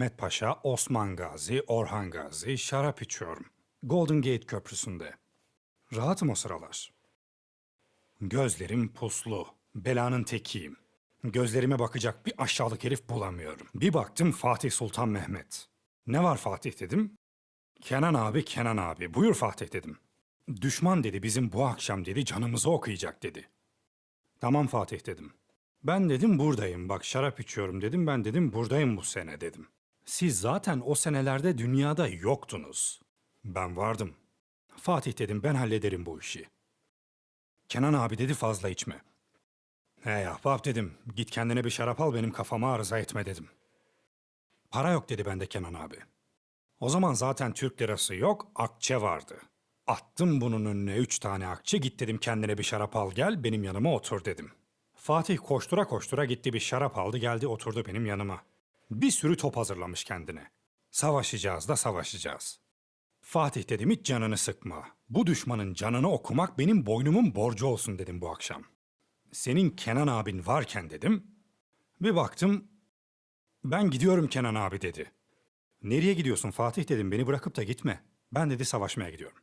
Mehmet Paşa, Osman Gazi, Orhan Gazi şarap içiyorum. Golden Gate Köprüsü'nde. Rahatım o sıralar. Gözlerim puslu. Belanın tekiyim. Gözlerime bakacak bir aşağılık herif bulamıyorum. Bir baktım Fatih Sultan Mehmet. Ne var Fatih dedim. Kenan abi, Kenan abi. Buyur Fatih dedim. Düşman dedi bizim bu akşam dedi canımızı okuyacak dedi. Tamam Fatih dedim. Ben dedim buradayım bak şarap içiyorum dedim ben dedim buradayım bu sene dedim. Siz zaten o senelerde dünyada yoktunuz. Ben vardım. Fatih dedim ben hallederim bu işi. Kenan abi dedi fazla içme. Hey ahbap dedim git kendine bir şarap al benim kafama arıza etme dedim. Para yok dedi bende Kenan abi. O zaman zaten Türk lirası yok akçe vardı. Attım bunun önüne üç tane akçe git dedim kendine bir şarap al gel benim yanıma otur dedim. Fatih koştura koştura gitti bir şarap aldı geldi oturdu benim yanıma. Bir sürü top hazırlamış kendine. Savaşacağız da savaşacağız. Fatih dedim hiç canını sıkma. Bu düşmanın canını okumak benim boynumun borcu olsun dedim bu akşam. Senin Kenan abin varken dedim. Bir baktım ben gidiyorum Kenan abi dedi. Nereye gidiyorsun Fatih dedim beni bırakıp da gitme. Ben dedi savaşmaya gidiyorum.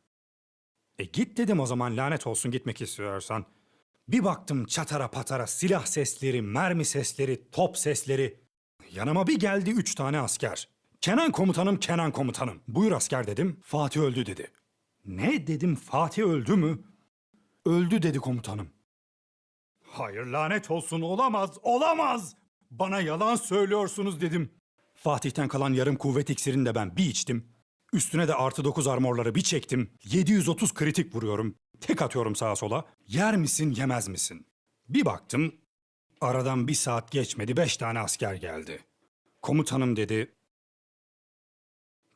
E git dedim o zaman lanet olsun gitmek istiyorsan. Bir baktım çatara patara silah sesleri, mermi sesleri, top sesleri. Yanıma bir geldi üç tane asker. Kenan komutanım, Kenan komutanım. Buyur asker dedim. Fatih öldü dedi. Ne dedim Fatih öldü mü? Öldü dedi komutanım. Hayır lanet olsun olamaz, olamaz. Bana yalan söylüyorsunuz dedim. Fatih'ten kalan yarım kuvvet iksirini de ben bir içtim. Üstüne de artı 9 armorları bir çektim. 730 kritik vuruyorum. Tek atıyorum sağa sola. Yer misin yemez misin? Bir baktım. Aradan bir saat geçmedi beş tane asker geldi. Komutanım dedi.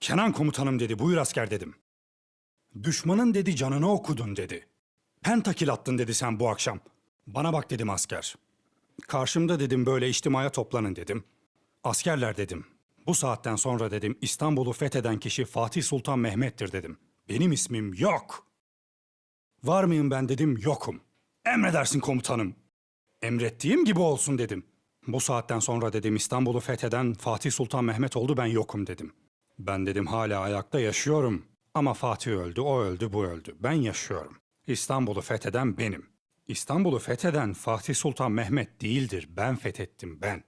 Kenan komutanım dedi buyur asker dedim. Düşmanın dedi canını okudun dedi. Pentakil attın dedi sen bu akşam. Bana bak dedim asker. Karşımda dedim böyle içtimaya toplanın dedim. Askerler dedim. Bu saatten sonra dedim İstanbul'u fetheden kişi Fatih Sultan Mehmet'tir dedim. Benim ismim yok. Var mıyım ben dedim yokum. Emredersin komutanım. Emrettiğim gibi olsun dedim. Bu saatten sonra dedim İstanbul'u fetheden Fatih Sultan Mehmet oldu ben yokum dedim. Ben dedim hala ayakta yaşıyorum. Ama Fatih öldü, o öldü, bu öldü. Ben yaşıyorum. İstanbul'u fetheden benim. İstanbul'u fetheden Fatih Sultan Mehmet değildir. Ben fethettim ben.